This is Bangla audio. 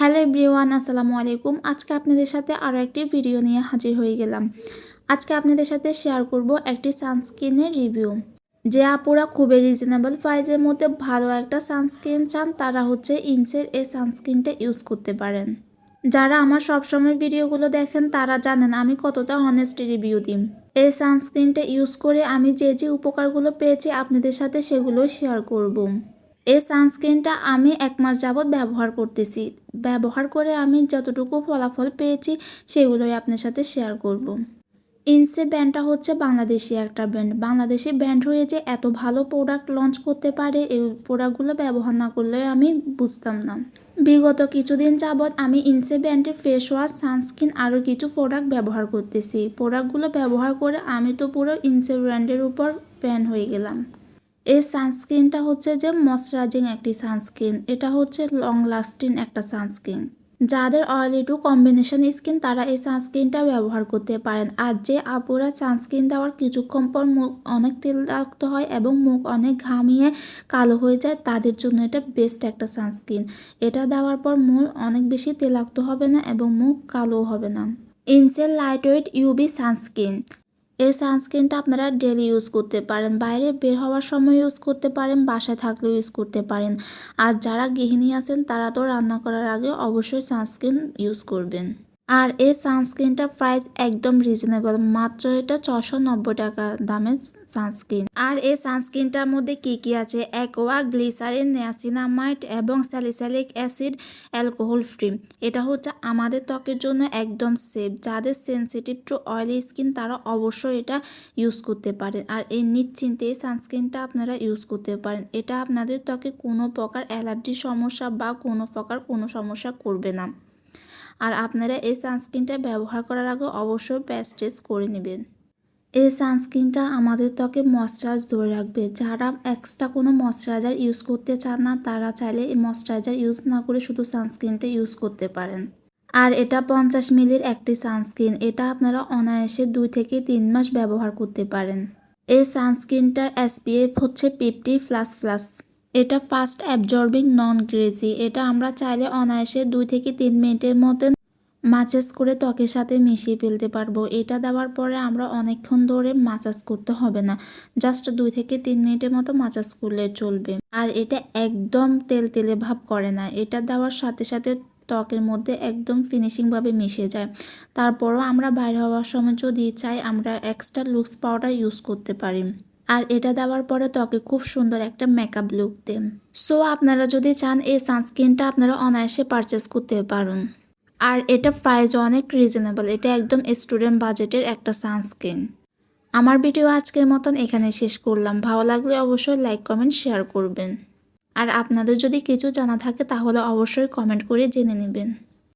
হ্যালো এভরিওয়ান, আসসালামু আলাইকুম। আজকে আপনাদের সাথে আরও একটি ভিডিও নিয়ে হাজির হয়ে গেলাম। আজকে আপনাদের সাথে শেয়ার করব একটি সানস্ক্রিনের রিভিউ যে আপুরা খুবই রিজনেবল প্রাইজের মধ্যে ভালো একটা সানস্ক্রিন চান, তারা হচ্ছে ইনসের এই সানস্ক্রিনটা ইউজ করতে পারেন। যারা আমার সবসময় ভিডিওগুলো দেখেন, তারা জানেন আমি কতটা অনেস্ট রিভিউ দিই এই সানস্ক্রিনটা ইউজ করে আমি যে যে উপকারগুলো পেয়েছি, আপনাদের সাথে সেগুলো শেয়ার করব। এই সানস্ক্রিনটা আমি এক মাস যাবৎ ব্যবহার করতেছি। ব্যবহার করে আমি যতটুকু ফলাফল পেয়েছি, সেগুলোই আপনার সাথে শেয়ার করব। ইনসে ব্র্যান্ডটা হচ্ছে বাংলাদেশি একটা ব্র্যান্ড বাংলাদেশি ব্র্যান্ড হয়ে যে এত ভালো প্রোডাক্ট লঞ্চ করতে পারে, এই প্রোডাক্টগুলো ব্যবহার না করলে আমি বুঝতাম না। বিগত কিছুদিন যাবৎ আমি ইনসে ব্র্যান্ডের ফেস ওয়াশ সানস্ক্রিন আরও কিছু প্রোডাক্ট ব্যবহার করতেছি। প্রোডাক্টগুলো ব্যবহার করে আমি তো পুরো ইনসে ব্র্যান্ডের উপর ফ্যান হয়ে গেলাম। এই সানস্ক্রিনটা হচ্ছে যে ময়শ্চারাইজিং একটি সানস্ক্রিন। এটা হচ্ছে লং লাস্টিং একটা সানস্ক্রিন। যাদের অয়েলি টু কম্বিনেশন স্কিন তারা এই সানস্ক্রিনটা ব্যবহার করতে পারেন। আর যে আপুরা সানস্ক্রিন দেওয়ার কিছুক্ষণ পর মুখ অনেক তেল রাখতে হয় এবং মুখ অনেক ঘামিয়ে কালো হয়ে যায়, তাদের জন্য এটা বেস্ট একটা সানস্ক্রিন। এটা দেওয়ার পর মুখ অনেক বেশি তেলাক্ত হবে না এবং মুখ কালো হবে না। ইনসেল লাইট ওয়েট ইউবি সানস্ক্রিন। এই সানস্ক্রিনটা আপনারা ডেলি ইউজ করতে পারেন। বাইরে বের হওয়ার সময় ইউজ করতে পারেন, বাসায় থাকলেও ইউজ করতে পারেন। আর যারা গৃহিণী আছেন, তারা তো রান্না করার আগে অবশ্যই সানস্ক্রিন ইউজ করবেন। আর এই সানস্ক্রিনটার প্রাইস একদম রিজনেবল মাত্র এটা ছশো টাকা দামের সানস্ক্রিন। আর এই সানস্ক্রিনটার মধ্যে কি কি আছে? অ্যাকোয়া, গ্লিসারিন, নেয়াসিনামাইট এবং স্যালিস্যালিক অ্যাসিড, অ্যালকোহল ফ্রি। এটা হচ্ছে আমাদের ত্বকের জন্য একদম সেফ। যাদের সেন্সিটিভ টু অয়েলি স্কিন, তারা অবশ্যই এটা ইউজ করতে পারেন। আর এই নিশ্চিন্তে এই সানস্ক্রিনটা আপনারা ইউজ করতে পারেন। এটা আপনাদের ত্বকে কোনো প্রকার অ্যালার্জির সমস্যা বা কোনো প্রকার কোনো সমস্যা করবে না। আর আপনারা এই সানস্ক্রিনটা ব্যবহার করার আগে অবশ্যই প্যাচ টেস্ট করে নেবেন। এই সানস্ক্রিনটা আমাদের ত্বকে ময়শ্চারাইজ ধরে রাখবে। যারা এক্সট্রা কোনো ময়শ্চারাইজার ইউজ করতে চান না, তারা চাইলে এই ময়শ্চারাইজার ইউজ না করে শুধু সানস্ক্রিনটা ইউজ করতে পারেন। আর এটা পঞ্চাশ মিলির একটি সানস্ক্রিন। এটা আপনারা অনায়াসে দুই থেকে তিন মাস ব্যবহার করতে পারেন। এই সানস্ক্রিনটার এসপিএফ হচ্ছে ফিফটি প্লাস প্লাস এটা ফাস্ট অ্যাবজর্বিং নন গ্রেজি এটা আমরা চাইলে অনায়াসে দুই থেকে তিন মিনিটের মধ্যে মাচাজ করে ত্বকের সাথে মিশিয়ে ফেলতে পারব। এটা দেওয়ার পরে আমরা অনেকক্ষণ ধরে মাচাজ করতে হবে না। জাস্ট দুই থেকে তিন মিনিটের মতো মাচাজ করলে চলবে। আর এটা একদম তেল তেলে ভাব করে না। এটা দেওয়ার সাথে সাথে ত্বকের মধ্যে একদম ফিনিশিংভাবে মিশে যায়। তারপরও আমরা বাইরে হওয়ার সময় যদি চাই, আমরা এক্সট্রা লুকস পাউডার ইউজ করতে পারি। আর এটা দেওয়ার পরে ত্বকে খুব সুন্দর একটা মেকআপ লুক দেন সো আপনারা যদি চান, এই সানস্ক্রিনটা আপনারা অনায়াসে পারচেস করতে পারুন। আর এটা প্রাইজও অনেক রিজনেবল এটা একদম স্টুডেন্ট বাজেটের একটা সানস্ক্রিন আমার ভিডিও আজকের মতন এখানে শেষ করলাম। ভালো লাগলে অবশ্যই লাইক কমেন্ট শেয়ার করবেন। আর আপনাদের যদি কিছু জানা থাকে তাহলে অবশ্যই কমেন্ট করে জেনে নেবেন।